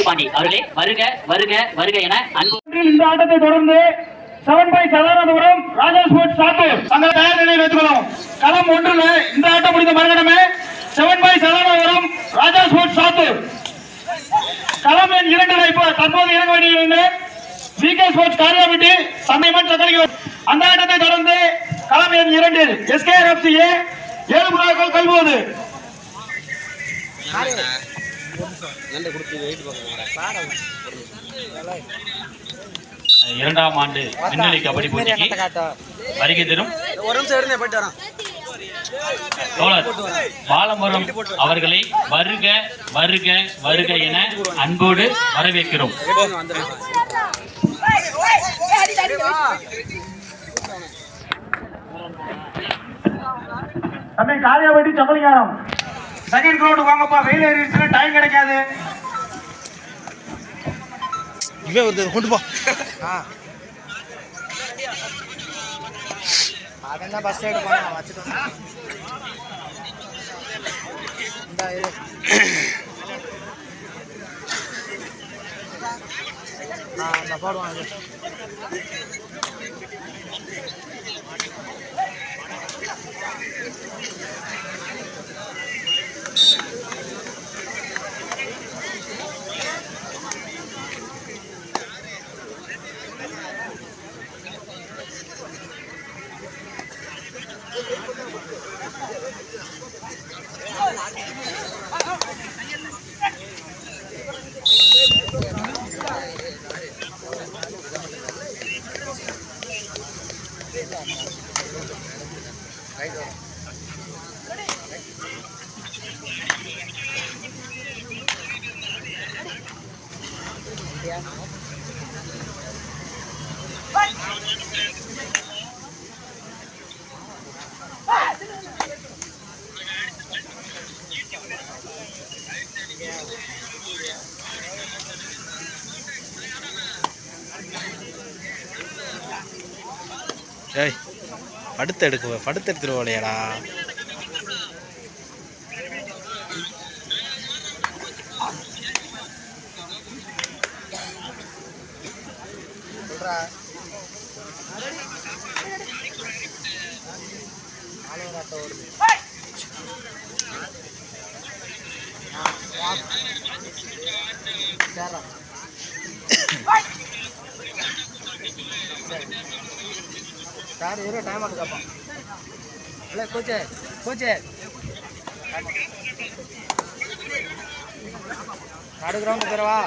பாண்டி அவர்களே வருக வருக வருக என இந்த ஆட்டத்தை தொடர்ந்து seven by Sadanandapuram Raja sports Sattur தங்கள் தயார் நிலையில் வைத்துக்கொள்ளும் களம் ஒன்றுல இந்த ஆட்டம் முடிந்த மறுகணமே seven by Sadanandapuram Raja sports Sattur. களம் எண் இரண்டில் இப்போ தற்போது இறங்க வேண்டிய வி கே ஸ்போர்ட்ஸ் காரியாபட்டி சமயமன் சக்கரிக்கு அந்த ஆட்டத்தை தொடர்ந்து களம் எண் இரண்டில் எஸ்கேஆர் எஃப்சி ஏழு புறாக்கள் கல்வோது இரண்டாம் ஆண்டு விண்வெளி கபடி போட்டிக்கு வருகை தரும் ஒரு நிமிஷம் இருந்தே போயிட்டு வரேன் தோழர் பாலமுரம் அவர்களை வருக வருக வருக என அன்போடு வரவேற்கிறோம். தம்பி காரியாபட்டி சம்பளிகாரம் செகண்ட் கிரவுண்ட் வாங்கப்பா. வெயில் ஏறிடுச்சுன்னா டைம் கிடைக்காது. இவன் ஒருத்தர் கொண்டு போ. அதான் பஸ் ஸ்டாண்ட் போனேன் வச்சுட்டு வந்தேன். இந்தா இரு. ஆ ஏய் படுத்து எடுக்க படுத்து எடுத்துருவோம் இல்லையாடா சரி. சார் இரு டைம் ஆகுதாப்பா இல்லை கோச்சே கோச்சே நாடு கிரவுண்டு போயிடவா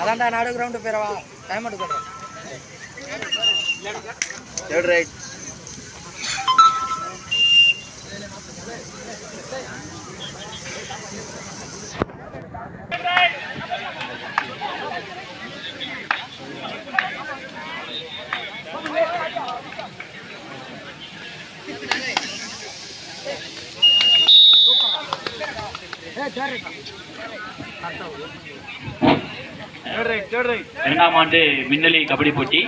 அதான்டா நாடு கிரவுண்டு போயிடவா டைம் எடுக்கிறேன் தேர்ட் ரைட் இரண்டாம் ஆண்டு விண்வெளி கபடி போட்டி.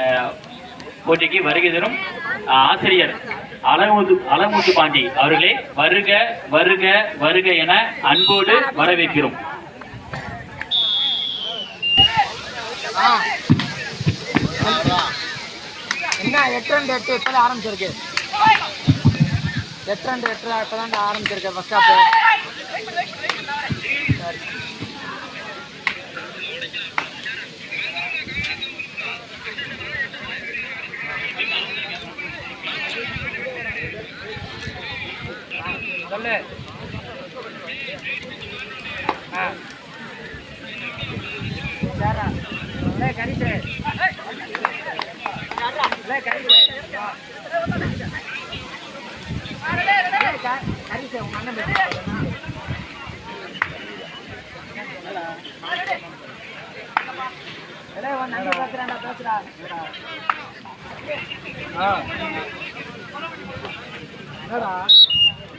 அஹ், போட்டிக்கு வருகை தரும் ஆசிரியர் அலமுது அலமுத்து பாண்டி அவர்களே வருக வருக வருக என அன்போடு வரவேற்கிறோம். என்ன எட்டு ரெண்டு எட்டு இப்போ ஆரம்பிச்சிருக்கு. எட்டு ரெண்டு எட்டு இப்போ தான் ஆரம்பிச்சிருக்கு பஸ் ஸ்டாப்பு சொல்லு. ஆ. சாரா இல்லை கரிசு. இல்லை கரிசு. கரிசு உங்க அண்ணன் ஆ. என்னடா?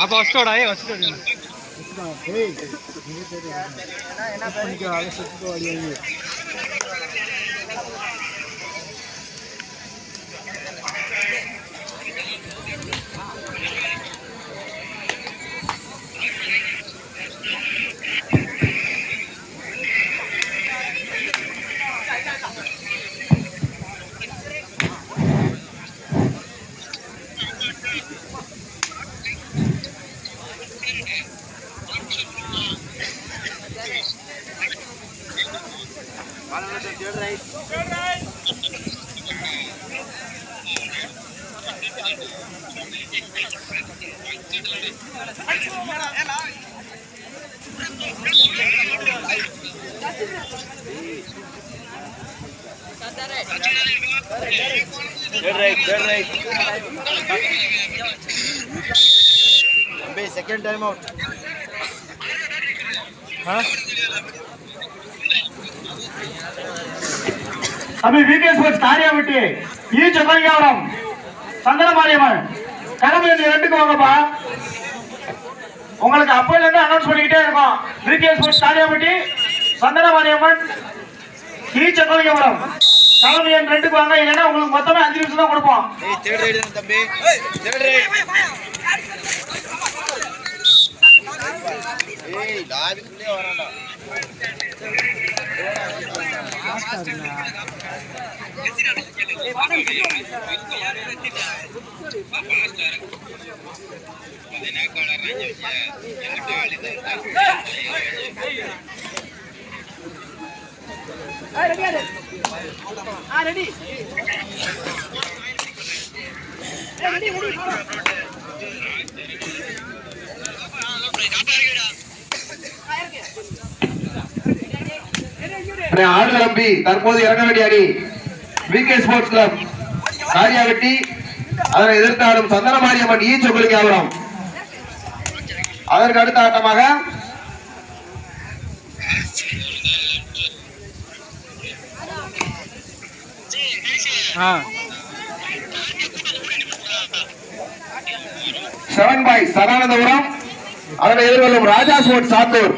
அப்போ வச்சுட்டோடா ஏ வச்சுட்டோடி என்ன பண்ணிக்கோ அதை செகண்ட் டைம் அவுட் தம்பி விகே ஸ்போர்ட்ஸ் காரியாவிட்டி ஈ செப்பலிங்காவரம் சந்தன மாரியம்மன் கிளம்பி இந்த ரெண்டுக்கு வாங்கப்பா உங்களுக்கு அப்போல இருந்து அனௌன்ஸ் பண்ணிக்கிட்டே இருக்கோம் விகே ஸ்போர்ட்ஸ் காரியாவிட்டி சந்தன மாரியம்மன் ஈ செப்பலிங்காவரம் கிளம்பி என் ரெண்டுக்கு வாங்க இல்லைன்னா உங்களுக்கு மொத்தமே அஞ்சு நிமிஷம் தான் கொடுப்போம். ஏய் தேர்ட் ரைடு தம்பி ஆடு நம்பி தற்போது இறங்க வேண்டிய அணி விகே ஸ்போர்ட்ஸ் கிளப் காரியாவட்டி அதனை எதிர்த்து ஆடும் சந்தன மாரியம்மன் ஈ சொகுலிங்காபுரம் அதற்கு அடுத்த ஆட்டமாக செவன் பாய் சதானந்தபுரம். அதனை எதிர்கொள்ளும் ராஜா ஸ்போர்ட்ஸ் சாத்தூர்.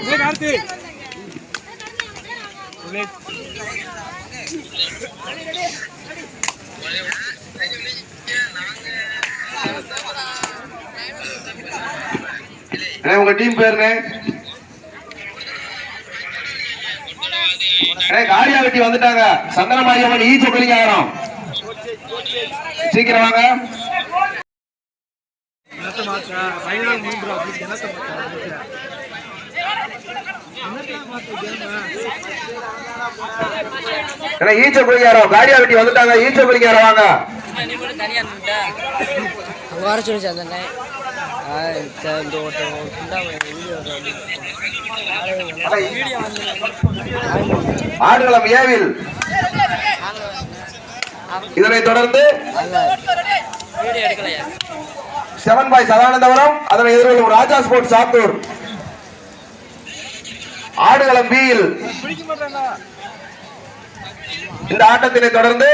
உங்க டீம் அண்ணே, காரியா வெட்டி வந்துட்டாங்க. சந்தன மாரியம்மன் ஈ சொக்கலிங்காரம் சீக்கிரம் வெட்டி வந்துட்டாங்க வாங்க அங்கே வர சொல்லிச்சு அந்த ஆடுகளம் ஏவில். இதனைத் தொடர்ந்து செவன் பாய் சதானந்தபுரம் அதனை எதிர்கொள்ளும் ராஜா ஸ்போர்ட் சாத்தூர். ஆடுகளம் பியில் இந்த ஆட்டத்தினை தொடர்ந்து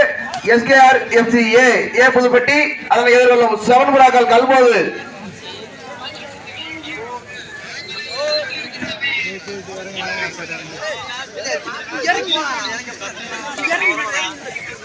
SKR FC A A Pudupatti அதனை எதிர்கொள்ளும் செவன் புறாக்கள் கல்போது. இறங்கி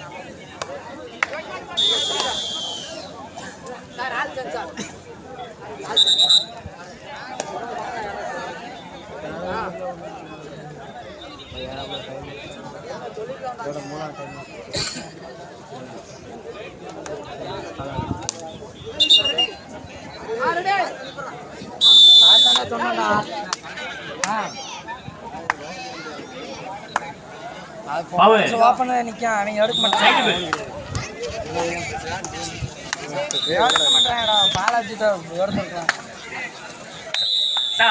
Hey! நிற்கும் அவங்க எடுக்க மாட்டாங்க. எடுக்க மாட்டாங்கடா பாலாஜி தான் எடுத்துருக்கான் சா.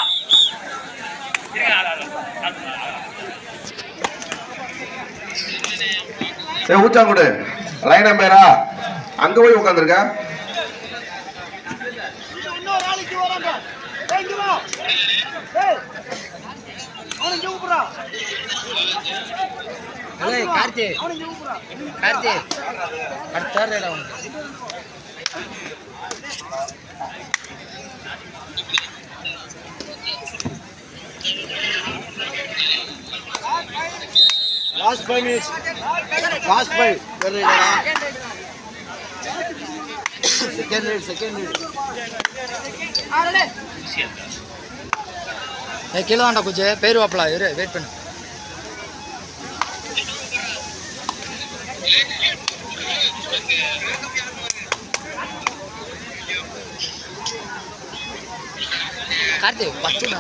இருங்க, ஆளு, லைன் அம்பேரா அங்க போய் உட்காந்துருக்க கார்த்தி. கார்த்தி அடுத்த தேர்ட் இடம் Last five minutes. Last five. Very good. Second lead, second lead. ஏய் கீழே வாண்டா கொஞ்சம் பேர் வாப்பலா இரு வெயிட் பண்ணு கார்த்தி பத்துடா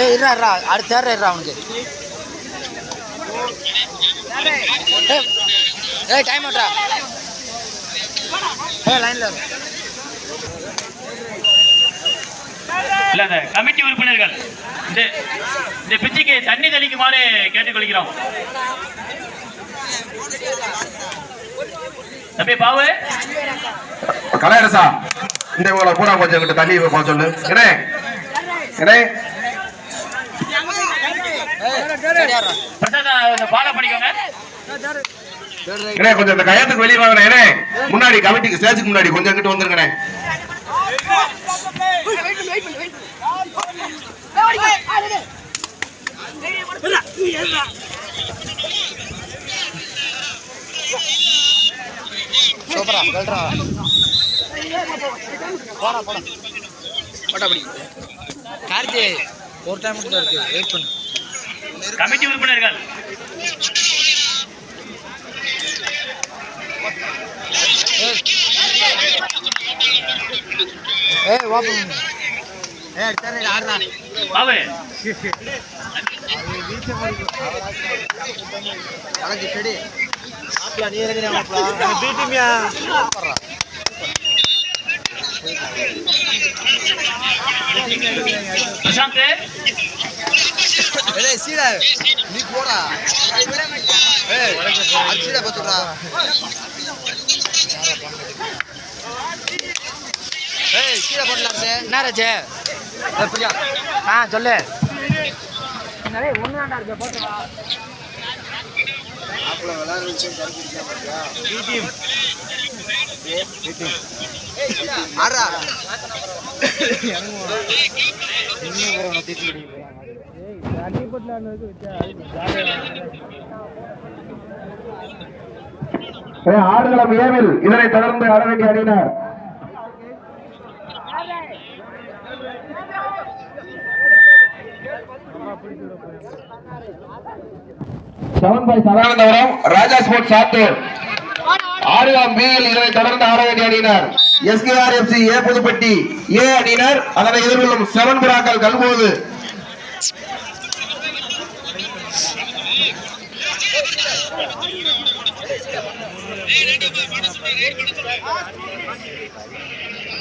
ஏய் இருடா இருடா அடுத்த தேர்ற இருடா அவனுக்கு ஏய், டைம் அவுட்ரா ஏய் லைனில் இல்ல அந்த கமிட்டி உறுப்பினர்கள். இந்த இந்த பிச்சுக்கு தண்ணி தெளிக்குமாறு கேட்டுக்கொள்கிறோம். தம்பி பாவு கலையரசா இந்த இவங்களை பூரா கொஞ்சம் கிட்ட தண்ணி போக சொல்லு பண்ணிக்கோங்க என்ன கொஞ்சம் இந்த கயத்துக்கு வெளியே வாங்கினேன் என்ன முன்னாடி கமிட்டிக்கு ஸ்டேஜுக்கு முன்னாடி கொஞ்சம் கிட்ட வந்துருங்கண்ணே சூப்பரா வெல்றா போடா போடா போட்டா படி கார்த்தி ஒரு டைம் மட்டும் இருக்கு வெயிட் பண்ணு கமிட்டி உறுப்பினர்கள் ஏய் ஓப்பன் ஏய் சரி ஆடுறா பாவு அழகு செடி மாப்பிள நீ இருக்கிற மாப்பிள பீட்டிமியா பிரசாந்த் ஏய் சீடா நீ போடா ஏய் அடிச்சுடா பாத்துடா ஏய் சீடா போடலாம் என்ன ராஜே பிரியா ஆ சொல்லு மாப்பிள விளையாட வச்சு பீட்டிம் ஆடுறா. ஆடுகளம் ஏவில் இதனை தொடர்ந்து ஆட வேண்டிய அணியினர். Seven by Sadanandapuram Raja sports Sattur. ஆறாம் பியில் இதனை தொடர்ந்து ஆட வேண்டிய அணியினர். எஸ்கேஆர்எஃப்சி ஏ புதுப்பட்டி ஏ அணியினர். அதனை எதிர்கொள்ளும் செவன் புறாக்கள் கல்போது.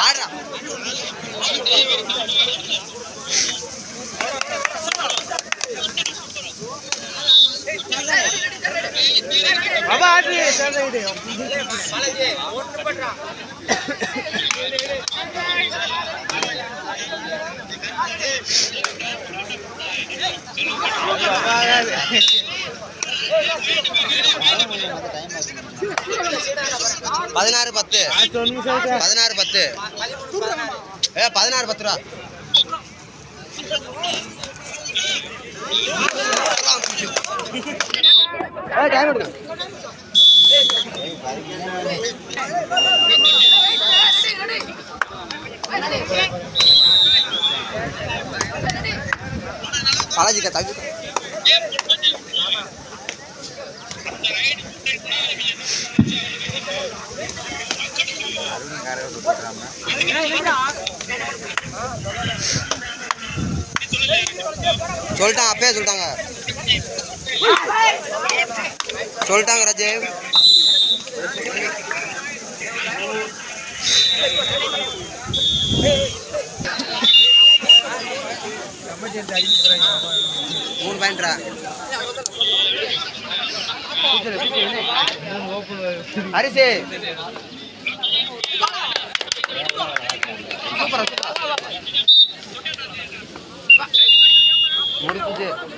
ஆடுறா பதினாறு பத்து. பதினாறு பத்து. ஏ பதினாறு பத்து ரூபா. பாலாஜிக்கா தகு சொல்லிட்டாங்க அப்பயே சொல்லிட்டாங்க. சொல்லிட்டாங்க ரஜேவ் மூணு பாயிண்ட்ரா அரிசி. What did you do?